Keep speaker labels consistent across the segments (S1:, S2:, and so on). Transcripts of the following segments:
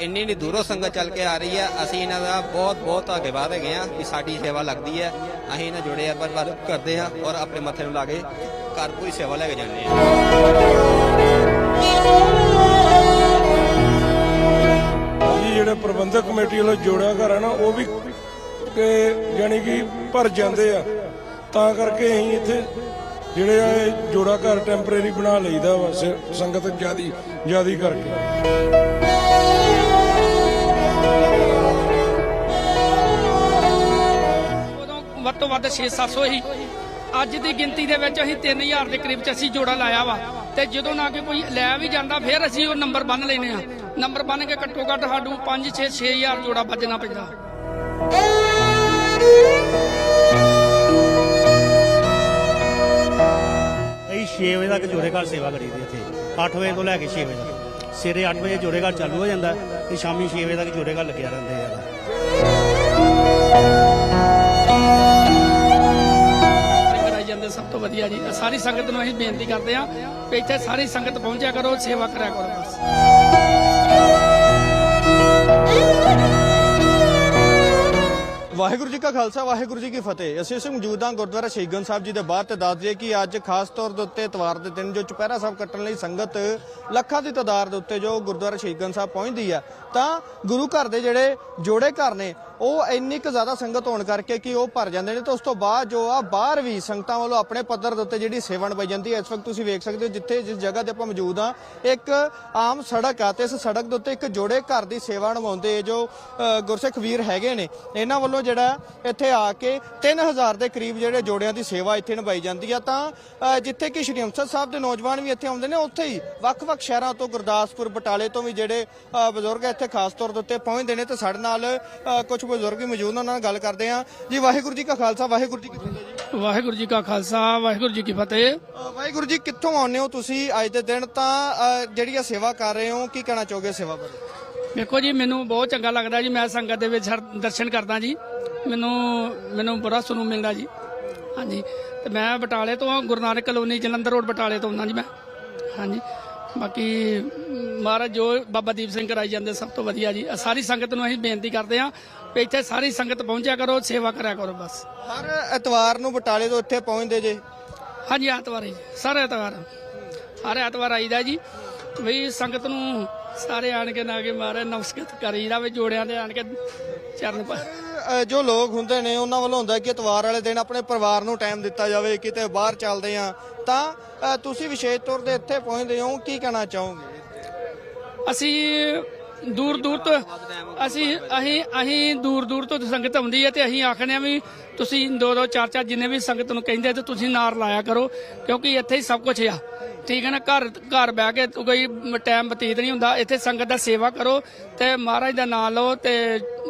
S1: ਇੰਨੀ ਇੰਨੀ ਦੂਰੋਂ ਸੰਗਤ ਚੱਲ ਕੇ ਆ ਰਹੀ ਹੈ ਅਸੀਂ ਇਹਨਾਂ ਦਾ ਬਹੁਤ ਬਹੁਤ ਧੰਨਵਾਦ ਹੈਗੇ ਆ ਕਿ ਸਾਡੀ ਸੇਵਾ ਲੱਗਦੀ ਹੈ। ਅਸੀਂ ਇਹਨਾਂ ਜੁੜੇ ਆ ਪਰ ਪਰ ਕਰਦੇ ਆ ਔਰ ਆਪਣੇ ਮੱਥੇ ਨੂੰ ਲਾ ਕੇ ਘਰ ਪੂਰੀ ਸੇਵਾ ਲੈ ਕੇ ਜਾਂਦੇ ਆ
S2: ਜੀ ਜਿਹੜੇ ਪ੍ਰਬੰਧਕ ਕਮੇਟੀ ਵੱਲੋਂ ਜੋੜਿਆ ਘਰ ਆ ਨਾ, ਉਹ ਵੀ ਕਿ ਯਾਨੀ ਕਿ ਭਰ ਜਾਂਦੇ ਆ। ਤਾਂ ਕਰਕੇ ਅਸੀਂ ਇੱਥੇ ਜਿਹੜੇ ਆ ਇਹ ਜੋੜਾ ਘਰ ਟੈਂਪਰੇਰੀ ਬਣਾ ਲਈਦਾ ਵਾ, ਸ- ਸੰਗਤ ਜਿਆਦੀ ਜਿਆਦੀ ਕਰਕੇ।
S3: ਵੱਧ ਤੋਂ ਵੱਧ 6-700 ਹੀ। ਅੱਜ ਦੀ ਗਿਣਤੀ ਦੇ ਵਿੱਚ ਅਸੀਂ 3000 ਦੇ ਕਰੀਬ ਚ ਅਸੀਂ ਜੋੜਾ ਲਾਇਆ ਵਾ। ਤੇ ਜਦੋਂ ਨਾ ਕਿ ਕੋਈ ਲੈ ਵੀ ਜਾਂਦਾ, ਫਿਰ ਅਸੀਂ ਉਹ ਨੰਬਰ ਬੰਨ ਲੈਨੇ ਆ ਨੰਬਰ ਬੰਨ ਕੇ ਘੱਟੋ ਘੱਟ ਸਾਨੂੰ 5-6 6000 ਜੋੜਾ ਵੱਜਣਾ ਪੈਂਦਾ।
S4: ਅਸੀਂ 6 ਵਜੇ ਤੱਕ ਜੋੜੇ ਘਰ ਸੇਵਾ ਕਰੀਦੀ ਇੱਥੇ। 8 ਵਜੇ ਤੋਂ ਲੈ ਕੇ 6 ਵਜੇ। ਤੱਕ ਸਵੇਰੇ 8 ਵਜੇ ਜੋੜੇ ਘਰ ਚਾਲੂ ਹੋ ਜਾਂਦਾ ਤੇ ਸ਼ਾਮੀ 6 ਵਜੇ ਤੱਕ ਜੋੜੇ ਘਰ ਲੱਗਿਆ ਰਹਿੰਦੇ ਆ।
S3: ਸਭ ਜੀ। ਸਾਰੀ ਸੰਗਤ ਨੂੰ ਅਸੀਂ ਬੇਨਤੀ ਕਰਦੇ ਆ ਕਿ ਇੱਥੇ ਸਾਰੀ ਸੰਗਤ ਪਹੁੰਚਿਆ ਕਰੋ, ਸੇਵਾ ਕਰਿਆ ਕਰੋ ਬਸ।
S5: ਵਾਹਿਗੁਰੂ ਜੀ ਕਾ ਖਾਲਸਾ, ਵਾਹਿਗੁਰੂ ਜੀ ਕੀ ਫਤਿਹ। ਅਸੀਂ ਇਸ ਮੌਜੂਦ ਹਾਂ ਗੁਰਦੁਆਰਾ ਸ਼ਹੀਦਗੰਜ ਸਾਹਿਬ ਜੀ ਦੇ ਬਾਹਰ ਤੇ ਦੱਸ ਦਈਏ ਕਿ ਅੱਜ ਖਾਸ ਤੌਰ ਦੇ ਉੱਤੇ ਇਤਵਾਰ ਦੇ ਦਿਨ ਜੋ ਚੁਪਹਿਰਾ ਸਾਹਿਬ ਕੱਟਣ ਲਈ ਸੰਗਤ ਲੱਖਾਂ ਦੀ ਤਾਦਾਦ ਦੇ ਉੱਤੇ ਜੋ ਗੁਰਦੁਆਰਾ ਸ਼ਹੀਦਗੰਜ ਸਾਹਿਬ ਪਹੁੰਚਦੀ ਆ ਤਾਂ ਗੁਰੂ ਘਰ ਦੇ ਜਿਹੜੇ ਜੋੜੇ ਘਰ ਨੇ ਉਹ ਇੰਨੀ ਕੁ ਜ਼ਿਆਦਾ ਸੰਗਤ ਹੋਣ ਕਰਕੇ ਕਿ ਉਹ ਭਰ ਜਾਂਦੇ ਨੇ ਤੇ ਉਸ ਤੋਂ ਬਾਅਦ ਜੋ ਆ ਬਾਹਰ ਵੀ ਸੰਗਤਾਂ ਵੱਲੋਂ ਆਪਣੇ ਪੱਧਰ ਦੇ ਉੱਤੇ ਜਿਹੜੀ ਸੇਵਾ ਨਿਭਾਈ ਜਾਂਦੀ ਹੈ ਇਸ ਵਕਤ ਤੁਸੀਂ ਵੇਖ ਸਕਦੇ ਹੋ ਜਿੱਥੇ ਜਿਸ ਜਗ੍ਹਾ ਤੇ ਆਪਾਂ ਮੌਜੂਦ ਆ ਇੱਕ ਆਮ ਸੜਕ ਆ ਤੇ ਇਸ ਸੜਕ ਦੇ ਉੱਤੇ ਇੱਕ ਜੋੜੇ ਘਰ ਦੀ ਸੇਵਾ ਨਿਭਾਉਂਦੇ ਜੋ ਗੁਰਸਿੱਖ ਵੀਰ ਹੈਗੇ ਨੇ ਇਹਨਾਂ ਵੱਲੋਂ ਜਿਹੜਾ ਇੱਥੇ ਆ ਕੇ 3000 ਦੇ ਕਰੀਬ ਜਿਹੜੇ ਜੋੜਿਆਂ ਦੀ ਸੇਵਾ ਇੱਥੇ ਨਿਭਾਈ ਜਾਂਦੀ ਆ। ਤਾਂ ਜਿੱਥੇ ਕਿ ਸ਼੍ਰੀ ਅੰਮ੍ਰਿਤਸਰ ਸਾਹਿਬ ਦੇ ਨੌਜਵਾਨ ਵੀ ਇੱਥੇ ਆਉਂਦੇ ਨੇ ਉੱਥੇ ਹੀ ਵੱਖ-ਵੱਖ ਸ਼ਹਿਰਾਂ ਤੋਂ ਗੁਰਦਾਸਪੁਰ ਬਟਾਲੇ ਤੋਂ ਵੀ ਜਿਹੜੇ ਅ, ਬਜ਼ੁਰਗ ਇੱਥੇ ਖਾਸ ਤੌਰ ਦੇ ਉੱਤੇ ਪਹੁੰਚਦੇ ਨੇ ਤੇ ਸਾਡੇ ਨਾਲ ਕੁਝ ਬਜ਼ੁਰਗ ਵੀ ਮੌਜੂਦ ਉਹਨਾਂ ਨਾਲ ਗੱਲ ਕਰਦੇ ਆ ਜੀ ਵਾਹਿਗੁਰੂ ਜੀ ਕਾ ਖਾਲਸਾ ਵਾਹਿਗੁਰੂ ਜੀ ਕੀ ਫਤਿਹ ਜੀ।
S3: ਵਾਹਿਗੁਰੂ ਜੀ ਕਾ ਖਾਲਸਾ ਵਾਹਿਗੁਰੂ ਜੀ ਕੀ ਫਤਿਹ।
S5: ਅ, ਵਾਹਿਗੁਰੂ ਜੀ ਕਿੱਥੋਂ ਆਉਂਦੇ ਹੋ ਤੁਸੀਂ ਅੱਜ ਦੇ ਦਿਨ? ਤਾਂ ਅ, ਜਿਹੜੀ ਆ ਸੇਵਾ ਕਰ ਰਹੇ ਹੋ ਕੀ ਕਹਿਣਾ ਚਾਹੋਗੇ ਸੇਵਾ ਬਾਰੇ?
S3: ਵੇਖੋ ਜੀ ਮੈਨੂੰ ਬਹੁਤ ਚੰਗਾ ਲੱਗਦਾ ਜੀ ਮੈਂ ਸੰਗਤ ਦੇ ਵਿੱਚ ਹਰ ਦਰਸ਼ਨ ਕਰਦਾ ਜੀ। ਮੈਨੂੰ ਮੈਨੂੰ ਬੜਾ ਸੁਣੂ ਮਿਲਦਾ ਜੀ। ਹਾਂਜੀ ਤੇ ਮੈਂ ਬਟਾਲੇ ਤੋਂ ਗੁਰੂ ਨਾਨਕ ਕਲੋਨੀ ਜਲੰਧਰ ਰੋਡ ਬਟਾਲੇ ਤੋਂ ਹਾਂ ਜੀ ਮੈਂ। ਹਾਂਜੀ ਬਾਕੀ ਮਹਾਰਾਜ ਜੋ ਬਾਬਾ ਦੀਪ ਸਿੰਘ ਕਰਾਈ ਜਾਂਦੇ ਸਭ ਤੋਂ ਵਧੀਆ ਜੀ। ਸਾਰੀ ਸੰਗਤ ਨੂੰ ਅਸੀਂ ਬੇਨਤੀ ਕਰਦੇ ਹਾਂ ਕਿ ਇੱਥੇ ਸਾਰੀ ਸੰਗਤ ਪਹੁੰਚਿਆ ਕਰੋ ਸੇਵਾ ਕਰਿਆ ਕਰੋ ਬਸ।
S5: ਹਰ ਐਤਵਾਰ ਨੂੰ ਬਟਾਲੇ ਤੋਂ ਇੱਥੇ ਪਹੁੰਚਦੇ ਜੇ?
S3: ਹਾਂਜੀ ਐਤਵਾਰ ਹੀ ਸਾਰੇ ਐਤਵਾਰ। ਹਰ ਐਤਵਾਰ ਆਈਦਾ ਜੀ। ਵੀ ਸੰਗਤ ਨੂੰ ਸਾਰੇ ਆਣ ਕੇ ਨਾ ਕੇ ਮਾਰੇ ਨਮਸਕਾਰ ਕਰੀਦਾ ਵੀ ਜੋੜਿਆਂ ਦੇ ਆਣ ਕੇ ਚਰਨ ਪਾ
S5: ਅ, ਜੋ ਲੋਕ ਹੁੰਦੇ ਨੇ ਉਹਨਾਂ ਵੱਲੋਂ ਹੁੰਦਾ ਕਿ ਇਤਵਾਰ ਵਾਲੇ ਦਿਨ ਆਪਣੇ ਪਰਿਵਾਰ ਨੂੰ ਟਾਈਮ ਦਿੱਤਾ ਜਾਵੇ ਕਿਤੇ ਬਾਹਰ ਚੱਲਦੇ ਆ ਤਾਂ ਅ, ਤੁਸੀਂ ਵਿਸ਼ੇਸ਼ ਤੌਰ ਤੇ ਇੱਥੇ ਪਹੁੰਚਦੇ ਹੋ ਕੀ ਕਹਿਣਾ ਚਾਹੋਗੇ?
S3: ਅਸੀਂ ਦੂਰ ਦੂਰ ਤੋਂ ਅਸੀਂ ਅਸੀਂ ਅਸੀਂ ਦੂਰ ਦੂਰ ਤੋਂ ਸੰਗਤ ਆਉਂਦੀ ਹੈ ਤੇ ਅਸੀਂ ਆਖਦੇ ਹਾਂ ਵੀ ਤੁਸੀਂ ਦੋ ਦੋ ਚਾਰ ਚਾਰ ਜਿੰਨੇ ਵੀ ਸੰਗਤ ਨੂੰ ਕਹਿੰਦੇ ਤੇ ਤੁਸੀਂ ਨਾਰ ਲਾਇਆ ਕਰੋ ਕਿਉਂਕਿ ਇੱਥੇ ਹੀ ਸਭ ਕੁਝ ਆ। ਠੀਕ ਹੈ ਨਾ ਘਰ ਘਰ ਬਹਿ ਕੇ ਕੋਈ ਟਾਈਮ ਬਤੀਤ ਨਹੀਂ ਹੁੰਦਾ ਇੱਥੇ ਸੰਗਤ ਦਾ ਸੇਵਾ ਕਰੋ ਤੇ ਮਹਾਰਾਜ ਦਾ ਨਾਮ ਲਓ ਤੇ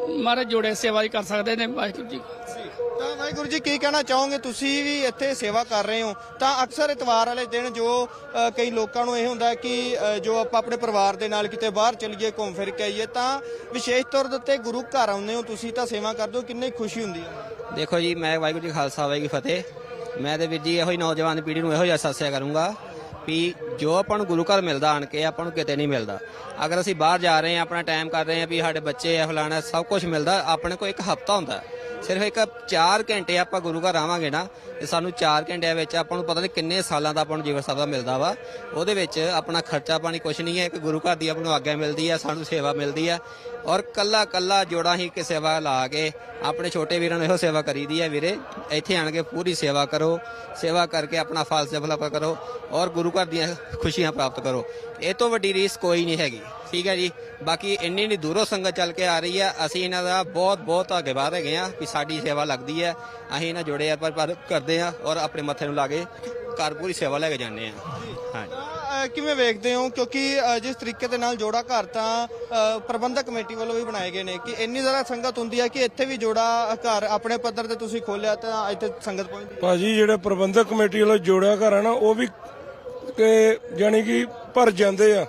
S3: ਮਹਾਰਾਜ ਜੋੜੇ ਸੇਵਾ ਹੀ ਕਰ ਸਕਦੇ ਨੇ ਵਾਹਿਗੁਰੂ ਜੀ
S5: ਤਾਂ ਵਾਹਿਗੁਰੂ ਜੀ ਕੀ ਕਹਿਣਾ ਚਾਹੋਗੇ? ਤੁਸੀਂ ਵੀ ਇੱਥੇ ਸੇਵਾ ਕਰ ਰਹੇ ਹੋ। ਤਾਂ ਅਕਸਰ ਇਤਵਾਰ ਵਾਲੇ ਦਿਨ ਜੋ ਅ, ਕਈ ਲੋਕਾਂ ਨੂੰ ਇਹ ਹੁੰਦਾ ਕਿ ਅ, ਜੋ ਆਪਾਂ ਆਪਣੇ ਪਰਿਵਾਰ ਦੇ ਨਾਲ ਕਿਤੇ ਬਾਹਰ ਚੱਲੀਏ ਘੁੰਮ ਫਿਰ ਕੇ ਆਈਏ ਤਾਂ ਵਿਸ਼ੇਸ਼ ਤੌਰ ਦੇ ਉੱਤੇ ਗੁਰੂ ਘਰ ਆਉਂਦੇ ਹੋ ਤੁਸੀਂ ਤਾਂ ਸੇਵਾ ਕਰਦੇ ਹੋ ਕਿੰਨੀ ਖੁਸ਼ੀ ਹੁੰਦੀ ਹੈ?
S1: ਦੇਖੋ ਜੀ ਮੈਂ ਵਾਹਿਗੁਰੂ ਜੀ ਕਾ ਖਾਲਸਾ ਵਾਹਿਗੁਰੂ ਜੀ ਕੀ ਫਤਿਹ। ਮੈਂ ਤੇ ਵੀਰ ਜੀ ਇਹੋ ਹੀ ਨੌਜਵਾਨ ਪੀੜ੍ਹੀ ਨੂੰ ਇਹੋ ਹੀ ਅਸਾਸਿਆ ਕਰੂੰਗਾ ਵੀ ਜੋ ਆਪਾਂ ਨੂੰ ਗੁਰੂ ਘਰ ਮਿਲਦਾ, ਆਣ ਕੇ ਆਪਾਂ ਨੂੰ ਕਿਤੇ ਨਹੀਂ ਮਿਲਦਾ। ਅਗਰ ਅਸੀਂ ਬਾਹਰ ਜਾ ਰਹੇ ਹਾਂ, ਆਪਣਾ ਟਾਈਮ ਕਰ ਰਹੇ ਹਾਂ ਵੀ ਸਾਡੇ ਬੱਚੇ ਆ, ਫਲਾਣਾ, ਸਭ ਕੁਝ ਮਿਲਦਾ, ਆਪਣੇ ਕੋਲ ਇੱਕ ਹਫਤਾ ਹੁੰਦਾ। ਸਿਰਫ ਇੱਕ 4 ਘੰਟੇ ਆਪਾਂ ਗੁਰੂ ਘਰ ਆਵਾਂਗੇ ਨਾ ਤੇ ਸਾਨੂੰ 4 ਘੰਟਿਆਂ ਵਿੱਚ ਆਪਾਂ ਨੂੰ ਪਤਾ ਨਹੀਂ ਕਿੰਨੇ ਸਾਲਾਂ ਦਾ ਆਪਾਂ ਨੂੰ ਜੀਵਨ ਸਾਹਿਬ ਮਿਲਦਾ ਵਾ। ਉਹਦੇ ਵਿੱਚ ਆਪਣਾ ਖਰਚਾ ਪਾਣੀ ਕੁਛ ਨਹੀਂ ਹੈ, ਇੱਕ ਗੁਰੂ ਘਰ ਦੀ ਆਪਾਂ ਨੂੰ ਆਗਿਆ ਮਿਲਦੀ ਆ, ਸਾਨੂੰ ਸੇਵਾ ਮਿਲਦੀ ਆ। ਔਰ ਕੱਲਾ ਕੱਲਾ ਜੋੜਾ ਹੀ ਕਿ ਸੇਵਾ ਲਾ ਕੇ ਆਪਣੇ ਛੋਟੇ ਵੀਰਾਂ ਨੂੰ ਇਹੋ ਸੇਵਾ ਕਰੀਦੀ ਹੈ ਵੀਰੇ, ਇੱਥੇ ਆਣ ਕੇ ਪੂਰੀ ਸੇਵਾ ਕਰੋ, ਸੇਵਾ ਕਰਕੇ ਆਪਣਾ ਫਲ ਸਫਲਤਾ ਕਰੋ, ਔਰ ਗੁਰੂ ਘਰ ਦੀਆਂ ਖੁਸ਼ੀਆਂ ਪ੍ਰਾਪਤ ਕਰੋ। ਇਹ ਤੋਂ ਵੱਡੀ ਰੀਸ ਕੋਈ ਨਹੀਂ ਹੈਗੀ, ਠੀਕ ਹੈ ਜੀ? ਬਾਕੀ ਇੰਨੀ ਇੰਨੀ ਦੂਰੋਂ ਸੰਗਤ ਚੱਲ ਕੇ ਆ ਰਹੀ ਹੈ ਅਸੀਂ ਇਹਨਾਂ ਦਾ ਬਹੁਤ ਬਹੁਤ ਧੰਨਵਾਦ ਹੈਗੇ ਆ ਕਿ ਸਾਡੀ ਸੇਵਾ ਲੱਗਦੀ ਹੈ ਅਸੀਂ ਇਹਨਾਂ ਜੁੜੇ ਆ ਪਰ ਪਰ ਕਰਦੇ ਆ ਔਰ ਆਪਣੇ ਮੱਥੇ ਨੂੰ ਲਾ ਕੇ ਘਰ ਪੂਰੀ ਸੇਵਾ ਲੈ ਕੇ ਜਾਂਦੇ ਆ ਹਾਂਜੀ।
S5: ਕਿਵੇਂ ਵੇਖਦੇ ਹੋ? ਕਿਉਂਕਿ ਜਿਸ ਤਰੀਕੇ ਦੇ ਨਾਲ ਜੋੜਾ ਘਰ ਤਾਂ ਪ੍ਰਬੰਧਕ ਕਮੇਟੀ ਵੱਲੋਂ ਵੀ ਬਣਾਏ ਗਏ ਨੇ ਕਿ ਇੰਨੀ ਜ਼ਿਆਦਾ ਸੰਗਤ ਹੁੰਦੀ ਹੈ ਕਿ ਇੱਥੇ ਵੀ ਜੋੜਾ ਘਰ ਆਪਣੇ ਪੱਧਰ ਤੇ ਤੁਸੀਂ ਖੋਲਿਆ ਤਾਂ ਇੱਥੇ ਸੰਗਤ ਪਹੁੰਚਦੀ ਹੈ
S2: ਭਾਜੀ ਜਿਹੜੇ ਪ੍ਰਬੰਧਕ ਕਮੇਟੀ ਵੱਲੋਂ ਜੋੜਿਆ ਘਰ ਆ ਨਾ ਉਹ ਵੀ ਕਿ ਯਾਨੀ ਕਿ ਭਰ ਜਾਂਦੇ ਆ।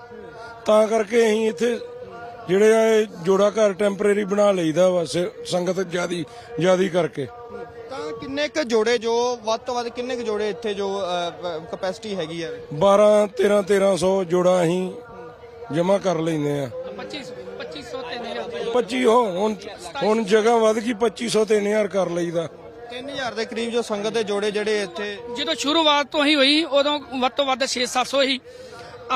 S2: ਤਾਂ ਕਰਕੇ ਅਸੀਂ ਇੱਥੇ ਜਿਹੜੇ ਆ ਇਹ ਜੋੜਾ ਘਰ ਟੈਂਪਰੇਰੀ ਬਣਾ ਲਈਦਾ ਵਾ ਸੰਗਤ ਜਿਆਦੀ ਜਿਆਦੀ ਕਰਕੇ।
S5: ਤਾਂ ਕਿੰਨੇ ਕੁ ਜੋੜੇ ਜੋ ਵੱਧ ਤੋਂ ਵੱਧ ਕਿੰਨੇ ਕੁ ਜੋੜੇ ਇੱਥੇ ਜੋ ਕਪੈਸਿਟੀ ਹੈਗੀ ਹੈ
S2: 12 13 1300 ਜੋੜਾ ਅਸੀਂ ਜਮ੍ਹਾਂ ਕਰ ਲੈਂਦੇ ਆ
S3: 2500 2500
S2: 25 ਹੋ ਹੁਣ ਹੁਣ ਜਗ੍ਹਾ ਵੱਧ ਗਈ 2500 3000 ਕਰ ਲਈਦਾ।
S5: 3000 ਦੇ ਕਰੀਬ ਜੋ ਸੰਗਤ ਦੇ ਜੋੜੇ ਜਿਹੜੇ ਇੱਥੇ
S3: ਜਦੋਂ ਸ਼ੁਰੂਆਤ ਤੋਂ ਹੀ ਹੋਈ ਉਦੋਂ ਵੱਧ ਤੋਂ ਵੱਧ 6-700 ਹੀ।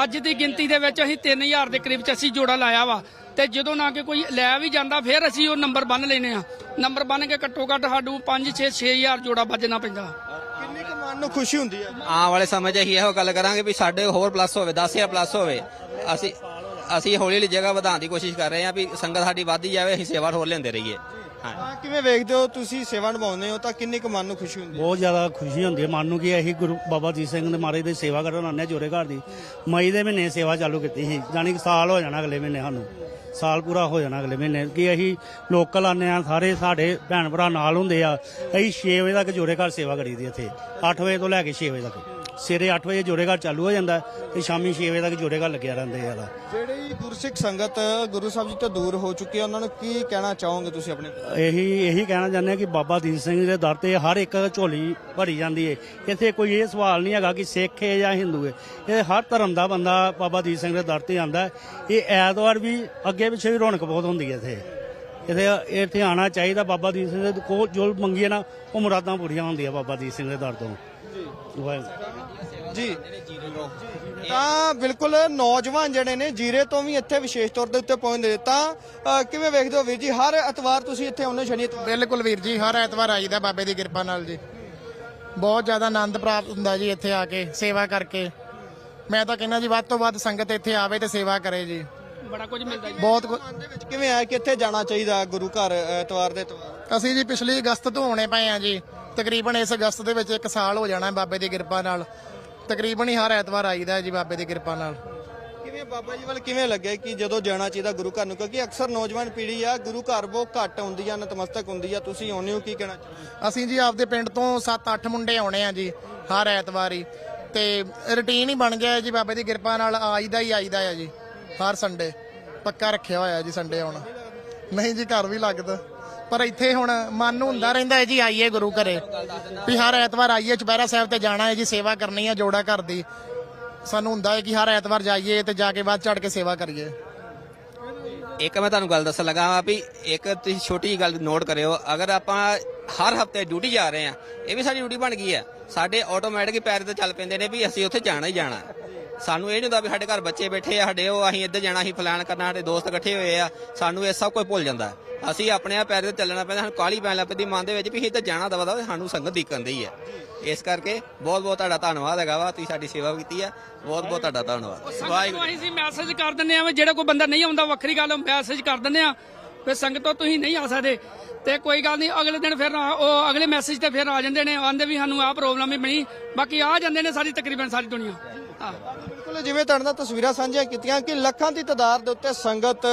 S3: ਅੱਜ ਦੀ ਗਿਣਤੀ ਦੇ ਵਿੱਚ ਅਸੀਂ 3000 ਦੇ ਕਰੀਬ ਚ ਅਸੀਂ ਜੋੜਾ ਲਾਇਆ ਵਾ। ਤੇ ਜਦੋਂ ਨਾ ਕਿ ਕੋਈ ਲੈ ਵੀ ਜਾਂਦਾ ਫਿਰ ਅਸੀਂ ਉਹ ਨੰਬਰ ਬੰਨ ਲੈਨੇ ਆ ਨੰਬਰ ਬੰਨ ਕੇ ਘੱਟੋ ਘੱਟ ਸਾਨੂੰ 5-6 6000 ਜੋੜਾ ਵੱਜਣਾ ਪੈਂਦਾ।
S5: ਕਿੰਨੀ ਕੁ ਮਨ ਨੂੰ ਖੁਸ਼ੀ ਹੁੰਦੀ ਹੈ
S1: ਆਉਣ ਵਾਲੇ ਸਮੇਂ 'ਚ ਅਸੀਂ ਇਹੋ ਗੱਲ ਕਰਾਂਗੇ ਵੀ ਸਾਡੇ ਹੋਰ ਪਲੱਸ ਹੋਵੇ 10000 ਪਲੱਸ ਹੋਵੇ। ਅਸੀਂ ਅਸੀਂ ਹੌਲੀ ਹੌਲੀ ਜਗ੍ਹਾ ਵਧਾਉਣ ਦੀ ਕੋਸ਼ਿਸ਼ ਕਰ ਰਹੇ ਹਾਂ ਵੀ ਸੰਗਤ ਸਾਡੀ ਵੱਧਦੀ ਜਾਵੇ ਅਸੀਂ ਸੇਵਾ ਹੋਰ ਲੈਂਦੇ ਰਹੀਏ। ਹਾਂ।
S5: ਕਿਵੇਂ ਵੇਖਦੇ ਹੋ ਤੁਸੀਂ ਸੇਵਾ ਨਿਭਾਉਂਦੇ ਹੋ ਤਾਂ ਕਿੰਨੀ ਕੁ ਮਨ ਨੂੰ ਖੁਸ਼ੀ ਹੁੰਦੀ ਹੈ
S4: ਬਹੁਤ ਜ਼ਿਆਦਾ ਖੁਸ਼ੀ ਹੁੰਦੀ ਹੈ ਮਨ ਨੂੰ ਕਿ ਅਸੀਂ ਗੁਰੂ ਬਾਬਾ ਜੀ ਸਿੰਘ ਦੇ ਮਹਾਰਾਜ ਦੀ ਸੇਵਾ ਕਰਨ ਆਉਂਦੇ ਜੋਰੇ ਘਰ ਦੀ। ਮਈ ਦੇ ਮਹੀਨੇ ਸੇਵਾ ਚਾਲੂ ਕੀਤੀ ਸੀ ਜਾਣੀ ਕਿ ਸਾਲ ਹੋ ਜਾਣਾ ਅਗਲੇ ਮਹੀਨੇ ਸਾਨੂੰ। ਸਾਲ ਪੂਰਾ ਹੋ ਜਾਣਾ ਅਗਲੇ ਮਹੀਨੇ। ਕਿ ਅਸੀਂ ਲੋਕਲ ਆਉਂਦੇ ਆ ਸਾਰੇ ਸਾਡੇ ਭੈਣ ਭਰਾ ਨਾਲ ਹੁੰਦੇ ਆ। ਅਸੀਂ 6 ਵਜੇ ਤੱਕ ਜੋਰੇ ਘਰ ਸੇਵਾ ਕਰੀਦੀ ਇੱਥੇ। 8 ਵਜੇ ਤੋਂ ਲੈ ਕੇ 6 ਵਜੇ ਤੱਕ। ਸਵੇਰੇ 8 ਵਜੇ ਜੋੜੇ ਘਰ ਚਾਲੂ ਹੋ ਜਾਂਦਾ ਤੇ ਸ਼ਾਮੀ 6 ਵਜੇ ਤੱਕ ਜੋੜੇ ਘਰ ਲੱਗਿਆ ਰਹਿੰਦੇ ਆ
S5: ਜਿਹੜੀ ਗੁਰਸਿੱਖ ਸੰਗਤ ਗੁਰੂ ਸਾਹਿਬ ਜੀ ਤੋਂ ਦੂਰ ਹੋ ਚੁੱਕੀ ਹੈ ਉਹਨਾਂ ਨੂੰ ਕੀ ਕਹਿਣਾ ਚਾਹੋਗੇ ਤੁਸੀਂ ਆਪਣੇ
S4: ਇਹੀ ਇਹੀ ਕਹਿਣਾ ਚਾਹੁੰਦੇ ਹਾਂ ਕਿ ਬਾਬਾ ਦੀਪ ਸਿੰਘ ਜੀ ਦੇ ਦਰ ਤੇ ਹਰ ਇੱਕ ਝੋਲੀ ਭਰੀ ਜਾਂਦੀ ਹੈ। ਇੱਥੇ ਕੋਈ ਇਹ ਸਵਾਲ ਨਹੀਂ ਹੈਗਾ ਕਿ ਸਿੱਖ ਹੈ ਜਾਂ ਹਿੰਦੂ ਹੈ। ਇਹ ਹਰ ਧਰਮ ਦਾ ਬੰਦਾ ਬਾਬਾ ਦੀਪ ਸਿੰਘ ਦੇ ਦਰ ਤੇ ਆਂਦਾ ਇਹ ਐਤਵਾਰ ਵੀ ਅੱਗੇ ਪਿੱਛੇ ਵੀ ਰੌਣਕ ਬਹੁਤ ਹੁੰਦੀ ਹੈ ਇੱਥੇ। ਇੱਥੇ ਇੱਥੇ ਆਣਾ ਚਾਹੀਦਾ ਬਾਬਾ ਦੀਪ ਸਿੰਘ ਦੇ ਕੋਲ ਜੋ ਮੰਗੀਏ ਨਾ ਉਹ ਮੁਰਾਦਾਂ ਪੂਰੀਆਂ ਹੁੰਦੀਆਂ ਬਾਬਾ ਦੀਪ ਸਿੰਘ ਦੇ ਦਰ ਤੋਂ। ਵਾਹਿਗੁਰੂ।
S5: ਜੀ। ਤਾਂ ਬਿਲਕੁਲ ਨੌਜਵਾਨ ਜਿਹੜੇ ਨੇ ਜੀਰੇ ਤੋਂ ਵੀ ਇੱਥੇ ਵਿਸ਼ੇਸ਼ ਤੌਰ ਦੇ ਉੱਤੇ ਪਹੁੰਚਦੇ ਨੇ। ਤਾਂ ਕਿਵੇਂ ਵੇਖਦੇ ਹੋ ਵੀਰ ਜੀ? ਹਰ ਐਤਵਾਰ ਤੁਸੀਂ ਇੱਥੇ ਆਉਂਦੇ ਸ਼ਨੀ
S6: ਬਿਲਕੁਲ ਵੀਰ ਜੀ ਹਰ ਐਤਵਾਰ ਆਈਦਾ ਬਾਬੇ ਦੀ ਕਿਰਪਾ ਨਾਲ ਜੀ। ਬਹੁਤ ਜ਼ਿਆਦਾ ਆਨੰਦ ਪ੍ਰਾਪਤ ਹੁੰਦਾ ਜੀ ਇੱਥੇ ਆ ਕੇ ਸੇਵਾ ਕਰਕੇ। ਮੈਂ ਤਾਂ ਕਹਿੰਦਾ ਜੀ ਵੱਧ ਤੋਂ ਵੱਧ ਸੰਗਤ ਇੱਥੇ ਆਵੇ ਤੇ ਸੇਵਾ ਕਰੇ ਜੀ।
S3: ਬੜਾ ਕੁਝ ਮਿਲਦਾ ਜੀ।
S6: ਬਹੁਤ
S5: ਦੇ ਵਿੱਚ ਕਿਵੇਂ ਆਇਆ ਕਿ ਇੱਥੇ ਜਾਣਾ ਚਾਹੀਦਾ ਗੁਰੂ ਘਰ ਐਤਵਾਰ ਦੇ ਐਤਵਾਰ?
S6: ਅਸੀਂ ਜੀ ਪਿਛਲੀ ਅਗਸਤ ਤੋਂ ਆਉਣੇ ਪਏ ਆ ਜੀ। ਤਕਰੀਬਨ ਇਸ ਅਗਸਤ ਦੇ ਵਿੱਚ ਇੱਕ ਸਾਲ ਹੋ ਜਾਣਾ ਬਾਬੇ ਦੀ ਕਿਰਪਾ ਨਾਲ। ਤਕਰੀਬਨ ਹੀ ਹਰ ਐਤਵਾਰ ਆਈਦਾ ਜੀ ਬਾਬੇ ਦੀ ਕਿਰਪਾ ਨਾਲ।
S5: ਕਿਵੇਂ ਬਾਬਾ ਜੀ ਵੱਲ ਕਿਵੇਂ ਲੱਗਿਆ ਕਿ ਜਦੋਂ ਜਾਣਾ ਚਾਹੀਦਾ ਗੁਰੂ ਘਰ ਨੂੰ? ਕਿਉਂਕਿ ਅਕਸਰ ਨੌਜਵਾਨ ਪੀੜ੍ਹੀ ਆ ਗੁਰੂ ਘਰ ਬਹੁਤ ਘੱਟ ਹੁੰਦੀ ਆ ਨਤਮਸਤਕ ਹੁੰਦੀ ਆ। ਤੁਸੀਂ ਆਉਂਦੇ ਹੋ ਕੀ ਕਹਿਣਾ ਚਾਹੁੰਦੇ
S6: ਅਸੀਂ ਜੀ ਆਪਦੇ ਪਿੰਡ ਤੋਂ 7-8 ਮੁੰਡੇ ਆਉਣੇ ਆ ਜੀ ਹਰ ਐਤਵਾਰ ਹੀ। ਤੇ ਰੁਟੀਨ ਹੀ ਬਣ ਗਿਆ ਜੀ ਬਾਬੇ ਦੀ ਕਿਰਪਾ ਨਾਲ ਆਈਦਾ ਹੀ ਆਈਦਾ ਆ ਜੀ। ਹਰ ਸੰਡੇ ਪੱਕਾ ਰੱਖਿਆ ਹੋਇਆ ਜੀ ਸੰਡੇ ਆਉਣਾ। ਨਹੀਂ ਜੀ ਘਰ ਵੀ ਲੱਗਦਾ। ਪਰ ਇੱਥੇ ਹੁਣ ਮਨ ਨੂੰ ਹੁੰਦਾ ਰਹਿੰਦਾ ਹੈ ਜੀ, ਆਈਏ ਗੁਰੂ ਘਰੇ। ਵੀ ਹਰ ਐਤਵਾਰ ਆਈਏ, ਚੁਪਹਿਰਾ ਸਾਹਿਬ ਤੇ ਜਾਣਾ ਹੈ ਜੀ, ਸੇਵਾ ਕਰਨੀ ਹੈ ਜੋੜਾ ਘਰ ਦੀ। ਸਾਨੂੰ ਹੁੰਦਾ ਹੈ ਕਿ ਹਰ ਐਤਵਾਰ ਜਾਈਏ ਤੇ ਜਾ ਕੇ ਬਾਅਦ ਚੜ ਕੇ ਸੇਵਾ ਕਰੀਏ।
S1: ਇੱਕ ਮੈਂ ਤੁਹਾਨੂੰ ਗੱਲ ਦੱਸਣ ਲੱਗਾ ਵਾਂ ਵੀ ਇੱਕ ਤੁਸੀਂ ਛੋਟੀ ਜਿਹੀ ਗੱਲ ਨੋਟ ਕਰਿਓ, ਅਗਰ ਆਪਾਂ ਹਰ ਹਫ਼ਤੇ ਡਿਊਟੀ ਜਾ ਰਹੇ ਆ ਇਹ ਵੀ ਸਾਡੀ ਡਿਊਟੀ ਬਣ ਗਈ ਆ ਸਾਡੇ ਆਟੋਮੈਟਿਕ ਪੈਰ ਤੇ ਚੱਲ ਪੈਂਦੇ ਨੇ ਵੀ ਅਸੀਂ ਉੱਥੇ ਜਾਣਾ ਹੀ ਜਾਣਾ। ਸਾਨੂੰ ਇਹ ਨਹੀਂ ਹੁੰਦਾ ਵੀ ਸਾਡੇ ਘਰ ਬੱਚੇ ਬੈਠੇ ਆ, ਸਾਡੇ ਉਹ ਅਸੀਂ ਇੱਧਰ ਜਾਣਾ, ਅਸੀਂ ਫਲਾਨ ਕਰਨਾ, ਸਾਡੇ ਦੋਸਤ ਇਕੱਠੇ ਹੋਏ ਆ, ਸਾਨੂੰ ਇਹ ਸਭ ਕੁਝ ਭੁੱਲ ਜਾਂਦਾ। ਅਸੀਂ ਆਪਣੇ ਆ ਪੈਰ ਤੇ ਚੱਲਣਾ ਪੈਂਦਾ ਸਾਨੂੰ ਕਾਲੀ ਪੈਣ ਲੱਗ ਪੈਂਦੀ ਮਨ ਦੇ ਵਿੱਚ ਵੀ ਅਸੀਂ ਇੱਧਰ ਜਾਣਾ ਦਵਾ ਦਵਾ ਸਾਨੂੰ ਸੰਗਤ ਦੀਕਣ ਦੀ ਹੈ। ਇਸ ਕਰਕੇ ਬਹੁਤ ਬਹੁਤ ਤੁਹਾਡਾ ਧੰਨਵਾਦ ਹੈਗਾ ਵਾ ਤੁਸੀਂ ਸਾਡੀ ਸੇਵਾ ਕੀਤੀ ਆ ਬਹੁਤ ਬਹੁਤ ਤੁਹਾਡਾ ਧੰਨਵਾਦ।
S3: ਨੂੰ ਅਸੀਂ ਮੈਸੇਜ ਕਰ ਦਿੰਦੇ ਆ ਜਿਹੜਾ ਕੋਈ ਬੰਦਾ ਨਹੀਂ ਆਉਂਦਾ ਵੱਖਰੀ ਗੱਲ ਮੈਸੇਜ ਕਰ ਦਿੰਦੇ ਆ ਵੀ ਸੰਗਤੋਂ ਤੁਸੀਂ ਨਹੀਂ ਆ ਸਕਦੇ। ਤੇ ਕੋਈ ਗੱਲ ਨਹੀਂ ਅਗਲੇ ਦਿਨ ਫਿਰ ਆ- ਉਹ ਅਗਲੇ ਮੈਸੇਜ ਤੇ ਫਿਰ ਆ ਜਾਂਦੇ ਨੇ ਆਂਦੇ ਵੀ ਸਾਨੂੰ ਆਹ ਪ੍ਰੋਬਲਮ ਹੀ ਬਣੀ। ਬਾਕੀ ਆ ਜਾਂਦੇ ਨੇ ਸਾਰੀ ਤਕਰੀਬਨ ਸਾਰੀ ਦੁਨੀਆ।
S5: ਬਿਲਕੁਲ, ਜਿਵੇਂ ਤੁਹਾਡੇ ਨਾਲ ਤਸਵੀਰਾਂ ਸਾਂਝੀਆਂ ਕੀਤੀਆਂ ਕਿ ਲੱਖਾਂ ਦੀ ਤਦਾਦ ਦੇ ਉੱਤੇ ਸੰਗਤ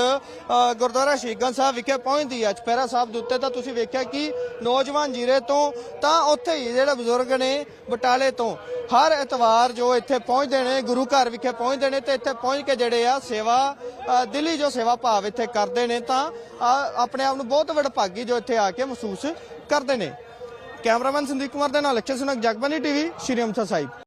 S5: ਗੁਰਦੁਆਰਾ ਸ਼ਹੀਦਾਂ ਸਾਹਿਬ ਵਿਖੇ ਪਹੁੰਚਦੀ ਹੈ। ਚਪੈਰਾ ਸਾਹਿਬ ਦੇ ਉੱਤੇ ਤਾਂ ਤੁਸੀਂ ਵੇਖਿਆ ਕਿ ਨੌਜਵਾਨ ਜੀਰੇ ਤੋਂ ਤਾਂ ਉੱਥੇ ਹੀ ਜਿਹੜੇ ਬਜ਼ੁਰਗ ਨੇ ਬਟਾਲੇ ਤੋਂ, ਹਰ ਇਤਵਾਰ ਜੋ ਇੱਥੇ ਪਹੁੰਚਦੇ ਨੇ, ਗੁਰੂ ਘਰ ਵਿਖੇ ਪਹੁੰਚਦੇ ਨੇ ਤੇ ਇੱਥੇ ਪਹੁੰਚ ਕੇ ਜਿਹੜੇ ਆ ਸੇਵਾ ਦਿੱਲੀ ਜੋ ਸੇਵਾ ਭਾਵ ਇੱਥੇ ਕਰਦੇ ਨੇ ਤਾਂ ਆਪਣੇ ਆਪ ਨੂੰ ਬਹੁਤ ਵੱਡਾ ਭਾਗੀ ਜੋ ਇੱਥੇ ਆ ਕੇ ਮਹਿਸੂਸ ਕਰਦੇ ਨੇ। ਕੈਮਰਾਮੈਨ ਸੰਦੀਪ ਕੁਮਾਰ ਦੇ ਨਾਲ ਅਕਸ਼ਰ ਸੁਨਕ ਜਗਬਾਨੀ ਟੀਵੀ, ਸ਼੍ਰੀ ਅੰਮ੍ਰਿਤਸਰ ਸਾਹਿਬ।